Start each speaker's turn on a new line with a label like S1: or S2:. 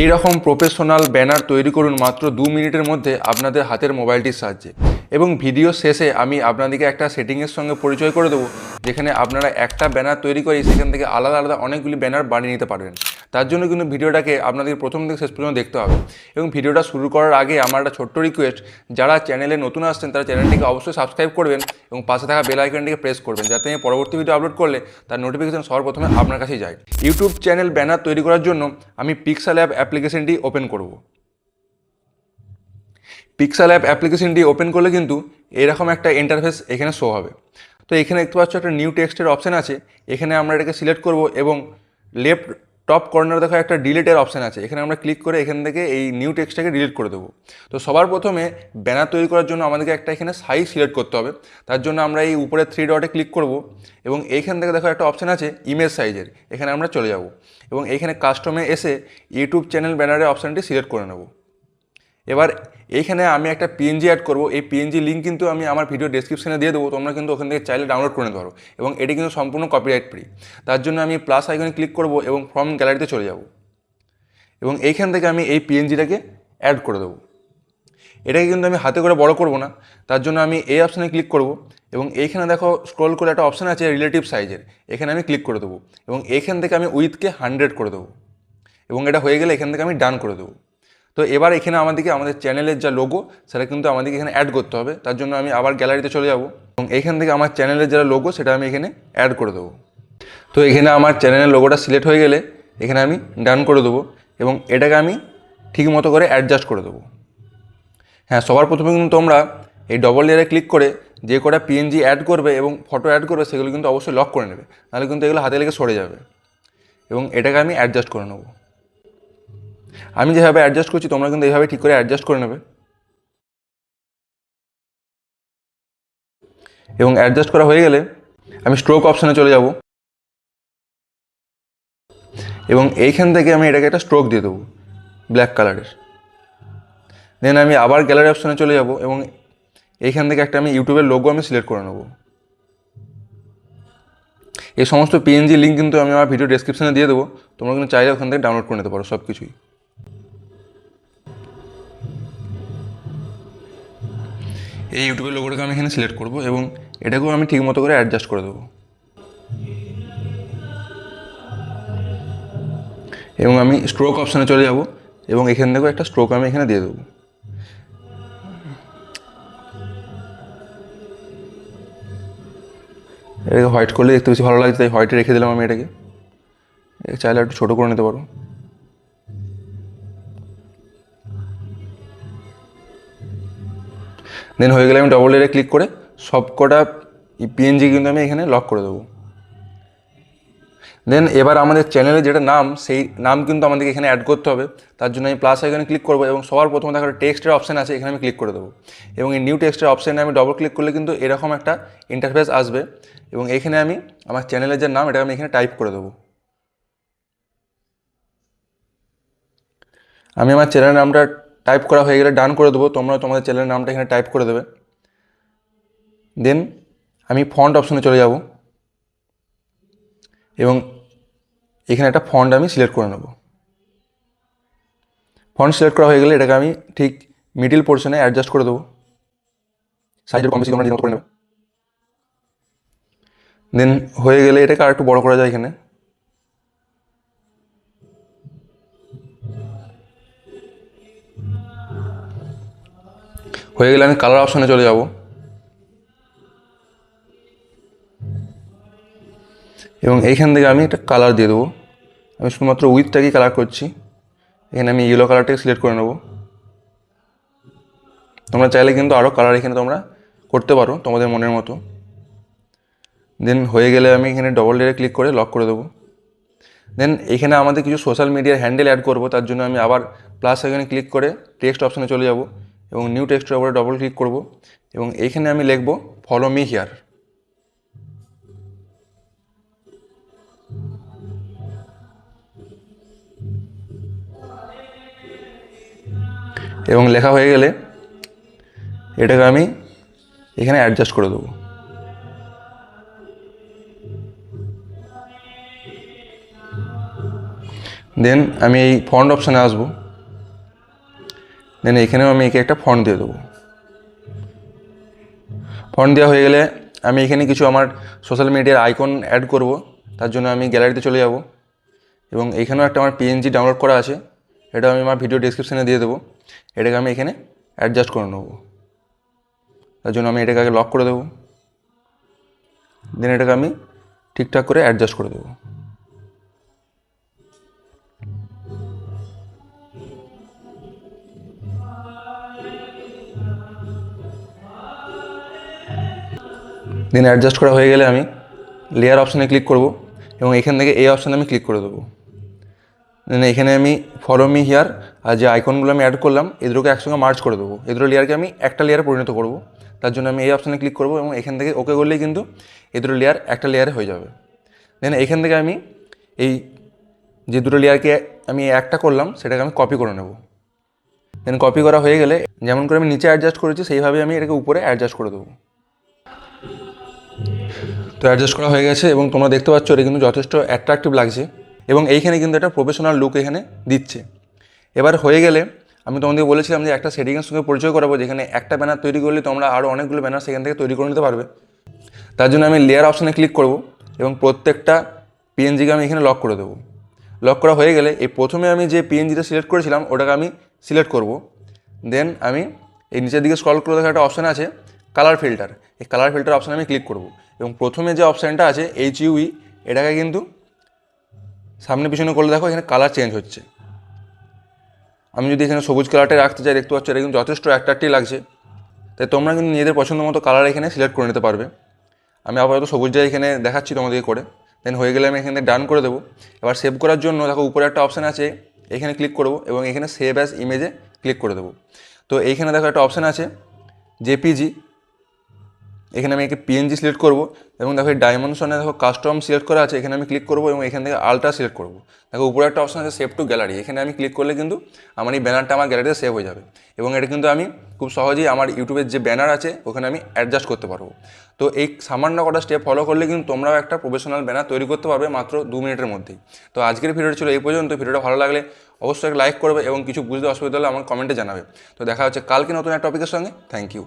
S1: এই রকম professional banner তৈরি করুন মাত্র দু মিনিটের মধ্যে আপনাদের হাতের মোবাইলটির সাহায্যে। এবং ভিডিও শেষে আমি আপনাদেরকে একটা সেটিংয়ের সঙ্গে পরিচয় করে দেবো, যেখানে আপনারা একটা ব্যানার তৈরি করে সেখান থেকে আলাদা আলাদা অনেকগুলি ব্যানার বানিয়ে নিতে পারবেন। তার জন্য কিন্তু ভিডিওটাকে আপনাদের প্রথম থেকে শেষ পর্যন্ত দেখতে হবে। এবং ভিডিওটা শুরু করার আগে আমার একটা ছোট্ট রিকোয়েস্ট যারা চ্যানেলে নতুন আসছেন, তারা চ্যানেলটিকে অবশ্যই সাবস্ক্রাইব করবেন এবং পাশে থাকা বেল আইকনটিকে প্রেস করবেন, যাতে আমি পরবর্তী ভিডিও আপলোড করলে তার নোটিফিকেশন সবার প্রথমে আপনার কাছেই যায়। ইউটিউব চ্যানেল ব্যানার তৈরি করার জন্য আমি পিক্সেল অ্যাপ অ্যাপ্লিকেশনটি ওপেন করব। পিক্সেল অ্যাপ অ্যাপ্লিকেশনটি ওপেন করলে কিন্তু এরকম একটা ইন্টারফেস এখানে শো হবে। তো এখানে দেখতে পাচ্ছ একটা নিউ টেক্সটের অপশান আছে। এখানে আমরা এটাকে সিলেক্ট করব এবং লেফট টপ কর্নার দেখো একটা ডিলিটের অপশান আছে। এখানে আমরা ক্লিক করে এখান থেকে এই নিউ টেক্সটটাকে ডিলিট করে দেবো। তো সবার প্রথমে ব্যানার তৈরি করার জন্য আমাদেরকে একটা এখানে সাইজ সিলেক্ট করতে হবে। তার জন্য আমরা এই উপরে থ্রি ডটে ক্লিক করব এবং এইখান থেকে দেখো একটা অপশান আছে ইমেজ সাইজের এখানে আমরা চলে যাব এবং এখানে কাস্টমে এসে ইউটিউব চ্যানেল ব্যানারের অপশানটি সিলেক্ট করে নেব। এবার এইখানে আমি একটা পিএনজি অ্যাড করব। এই পিএনজি লিঙ্ক কিন্তু আমি আমার ভিডিও ডেসক্রিপশনে দিয়ে দেবো। তোমরা কিন্তু ওখান থেকে চাইলে ডাউনলোড করে পারো এবং এটি কিন্তু সম্পূর্ণ কপিরাইট ফ্রি তার জন্য আমি প্লাস আইকনে ক্লিক করব এবং ফর্ম গ্যালারিতে চলে যাব। এবং এইখান থেকে আমি এই পিএনজিটাকে অ্যাড করে দেবো। এটাকে কিন্তু আমি হাতে করে বড় করব না। তার জন্য আমি এই অপশানে ক্লিক করব। এবং এইখানে দেখো স্ক্রল করে একটা অপশান আছে রিলেটিভ সাইজের এখানে আমি ক্লিক করে দেবো। এবং এইখান থেকে আমি উইথকে হান্ড্রেড করে দেবো। এবং এটা হয়ে গেলে এখান থেকে আমি ডান করে দেবো। তো এবার এখানে আমাদেরকে আমাদের চ্যানেলের যা লোগো সেটা কিন্তু আমাদেরকে এখানে অ্যাড করতে হবে। তার জন্য আমি আবার গ্যালারিতে চলে যাব। এবং এখান থেকে আমার চ্যানেলের যারা লোগো সেটা আমি এখানে অ্যাড করে দেবো। তো এখানে আমার চ্যানেলের লোগোটা সিলেক্ট হয়ে গেলে, এখানে আমি ডান করে দেবো এবং এটাকে আমি ঠিক মতো করে অ্যাডজাস্ট করে দেবো। হ্যাঁ সবার প্রথমে কিন্তু তোমরা এই ডবল লেয়ারে ক্লিক করে যে কটা পিএনজি অ্যাড করবে এবং ফটো অ্যাড করবে, সেগুলো কিন্তু অবশ্যই লক করে নেবে। নাহলে কিন্তু এগুলো হাতে লেগে সরে যাবে। এবং এটাকে আমি অ্যাডজাস্ট করে নেব। আমি যেভাবে অ্যাডজাস্ট করছি, তোমরা কিন্তু এইভাবে ঠিক করে অ্যাডজাস্ট করে নেবে। এবং অ্যাডজাস্ট করা হয়ে গেলে আমি স্ট্রোক অপশানে চলে যাব। এবং এইখান থেকে আমি এটাকে একটা স্ট্রোক দিয়ে দেবো ব্ল্যাক কালারের দেন আমি আবার গ্যালারি অপশানে চলে যাব এবং এইখান থেকে একটা আমি ইউটিউবের লোগো আমি সিলেক্ট করে নেব। এই সমস্ত পিএনজি লিঙ্ক কিন্তু আমি আমার ভিডিও ডেসক্রিপশানে দিয়ে দেবো, তোমরা কিন্তু চাইলে ওখান থেকে ডাউনলোড করে নিতে পারো সব কিছুই এই ইউটিউবের লোগোটাকে আমি এখানে সিলেক্ট করব এবং এটাকেও আমি ঠিক মতো করে অ্যাডজাস্ট করে দেবো। এবং আমি স্ট্রোক অপশানে চলে যাব এবং এখান থেকেও একটা স্ট্রোক আমি এখানে দিয়ে দেবো। এটাকে হোয়াইট করলে দেখতে বেশি ভালো লাগছে তাই হোয়াইটে রেখে দিলাম আমি এটাকে। চাইলে একটু ছোটো করে নিতে পারো। দেন হয়ে গেলে আমি ডবল এরে ক্লিক করে সব কটা পিএনজি কিন্তু আমি এখানে লক করে দেবো। দেন এবার আমাদের চ্যানেলের যেটা নাম, সেই নাম কিন্তু আমাদেরকে এখানে অ্যাড করতে হবে। তার জন্য আমি প্লাস আইকনে ক্লিক করব এবং সবার প্রথমে দেখা টেক্সটের অপশান আছে, এখানে আমি ক্লিক করে দেবো। এবং এই নিউ টেক্সটের অপশানে আমি ডবল ক্লিক করলে কিন্তু এরকম একটা ইন্টারফেস আসবে এবং এখানে আমি আমার চ্যানেলের যে নাম এটা আমি এখানে টাইপ করে দেবো। আমি আমার চ্যানেলের নামটা টাইপ করা হয়ে গেলে ডান করে দেবো। তোমরা তোমাদের চ্যানেলের নামটা এখানে টাইপ করে দেবে। দেন আমি ফন্ট অপশনে চলে যাব। এবং এখানে একটা ফন্ট আমি সিলেক্ট করে নেব। ফন্ট সিলেক্ট করা হয়ে গেলে এটাকে আমি ঠিক মিডিল পোর্শনে অ্যাডজাস্ট করে দেবো। সাইজের কম বেশি তোমরা করে নেবে। দেন হয়ে গেলে এটাকে আর একটু বড় করা যায় এখানে। হয়ে গেলে আমি কালার অপশানে চলে যাব। এবং এইখান থেকে আমি একটা কালার দিয়ে দেবো। আমি শুধুমাত্র উইথটাকেই কালার করছি। এখানে আমি ইয়েলো কালারটাকে সিলেক্ট করে নেব। তোমরা চাইলে কিন্তু আরও কালার এখানে তোমরা করতে পারো, তোমাদের মনের মতো। দেন হয়ে গেলে আমি এখানে ডবল ডেরে ক্লিক করে লক করে দেবো। দেন এখানে আমাদের কিছু সোশ্যাল মিডিয়ার হ্যান্ডেল অ্যাড করব, তার জন্য আমি আবার প্লাস এখানে ক্লিক করে টেক্সট অপশানে চলে যাব। এবং নিউ টেক্সটের উপরে ডবল ক্লিক করব এবং এইখানে আমি লিখব ফলো মি হিয়ার এবং লেখা হয়ে গেলে এটাকে আমি এখানে অ্যাডজাস্ট করে দেবো। দেন আমি এই ফন্ট অপশানে আসব। দেন এখানেও আমি একে একটা ফন্ট দিয়ে দেবো। ফন্ট দেওয়া হয়ে গেলে আমি এখানে কিছু আমার সোশ্যাল মিডিয়ার আইকন অ্যাড করব, তার জন্য আমি গ্যালারিতে চলে যাব। এবং এখানেও একটা আমার পিএনজি ডাউনলোড করা আছে এটা আমি আমার ভিডিও ডিসক্রিপশানে দিয়ে দেবো। এটাকে আমি এখানে অ্যাডজাস্ট করে নেব। তার জন্য আমি এটাকে আগে লক করে দেবো। দেন এটাকে আমি ঠিকঠাক করে অ্যাডজাস্ট করে দেবো। দেন অ্যাডজাস্ট করা হয়ে গেলে আমি লেয়ার অপশানে ক্লিক করব এবং এখান থেকে এই অপশানে আমি ক্লিক করে দেবো। দেন এখানে আমি ফলো মি হিয়ার আর যে আইকনগুলো আমি অ্যাড করলাম এই দুটোকে একসঙ্গে মার্চ করে দেবো। এই দুটো লেয়ারকে আমি একটা লেয়ারে পরিণত করব। তার জন্য আমি এই অপশানে ক্লিক করব এবং এখান থেকে ওকে করলেই কিন্তু এই দুটো লেয়ার একটা লেয়ারে হয়ে যাবে। দেন এখান থেকে আমি এই যে দুটো লেয়ারকে আমি একটা করলাম, সেটাকে আমি কপি করে নেব। দেন কপি করা হয়ে গেলে যেমন করে আমি নিচে অ্যাডজাস্ট করেছি, সেইভাবে আমি এটাকে উপরে অ্যাডজাস্ট করে দেবো। তো অ্যাডজাস্ট করা হয়ে গেছে এবং তোমরা দেখতে পাচ্ছ এটা কিন্তু যথেষ্ট অ্যাট্রাকটিভ লাগছে এবং এইখানে কিন্তু একটা প্রফেশনাল লুক এখানে দিচ্ছে। এবার হয়ে গেলে আমি তোমাদের বলেছিলাম যে একটা সেটিংয়ের সঙ্গে পরিচয় করাবো যেখানে একটা ব্যানার তৈরি করলে তোমরা আরও অনেকগুলো ব্যানার সেখান থেকে তৈরি করে নিতে পারবে। তার জন্য আমি লেয়ার অপশানে ক্লিক করব এবং প্রত্যেকটা পিএনজিকে আমি এখানে লক করে দেবো। লক করা হয়ে গেলে এই প্রথমে আমি যে পিএনজিটা সিলেক্ট করেছিলাম ওটাকে আমি সিলেক্ট করব। দেন আমি এই নিচের দিকে স্ক্রল করে দেখা একটা অপশান আছে কালার ফিল্টার এই কালার ফিল্টার অপশানে আমি ক্লিক করব। এবং প্রথমে যে অপশানটা আছে এইচ ইউই এটাকে কিন্তু সামনে পিছনে করলে দেখো এখানে কালার চেঞ্জ হচ্ছে। আমি যদি এখানে সবুজ কালারটা রাখতে চাই, দেখতে পাচ্ছ এটা কিন্তু যথেষ্ট অ্যাট্রাক্টিভ লাগছে। তাই তোমরা কিন্তু নিজেদের পছন্দ মতো কালার এখানে সিলেক্ট করে নিতে পারবে। আমি আপাতত সবুজটা এখানে দেখাচ্ছি তোমাদেরকে করে। দেন হয়ে গেলে আমি এখানে ডান করে দেবো। এবার সেভ করার জন্য দেখো উপরে একটা অপশান আছে, এখানে ক্লিক করব এবং এখানে সেভ অ্যাজ ইমেজে ক্লিক করে দেবো। তো এইখানে দেখো একটা অপশান আছে জেপিজি এখানে আমি একে পিএনজি সিলেক্ট করব, এবং দেখো এই ডাইমেনশনে দেখো কাস্টম সিলেক্ট করা আছে, এখানে আমি ক্লিক করব এবং এখান থেকে আলট্রা সিলেক্ট করব। দেখো উপরে একটা অপশন আছে সেভ টু গ্যালারি এখানে আমি ক্লিক করলে কিন্তু আমার এই ব্যানারটা আমার গ্যালারিতে সেভ হয়ে যাবে। এবং এটা কিন্তু আমি খুব সহজেই আমার ইউটিউবের যে ব্যানার আছে, ওখানে আমি অ্যাডজাস্ট করতে পারব। তো এই সামান্য কটা স্টেপ ফলো করলে কিন্তু তোমরাও একটা প্রফেশনাল ব্যানার তৈরি করতে পারবে মাত্র দু মিনিটের মধ্যেই। তো আজকের ভিডিওটা ছিল এই পর্যন্ত, ভিডিওটা ভালো লাগলে অবশ্যই লাইক করবে এবং কিছু বুঝতে অসুবিধা হলে আমার কমেন্টে জানাবে। তো দেখা হচ্ছে কালকে নতুন একটা টপিকের সঙ্গে থ্যাংক ইউ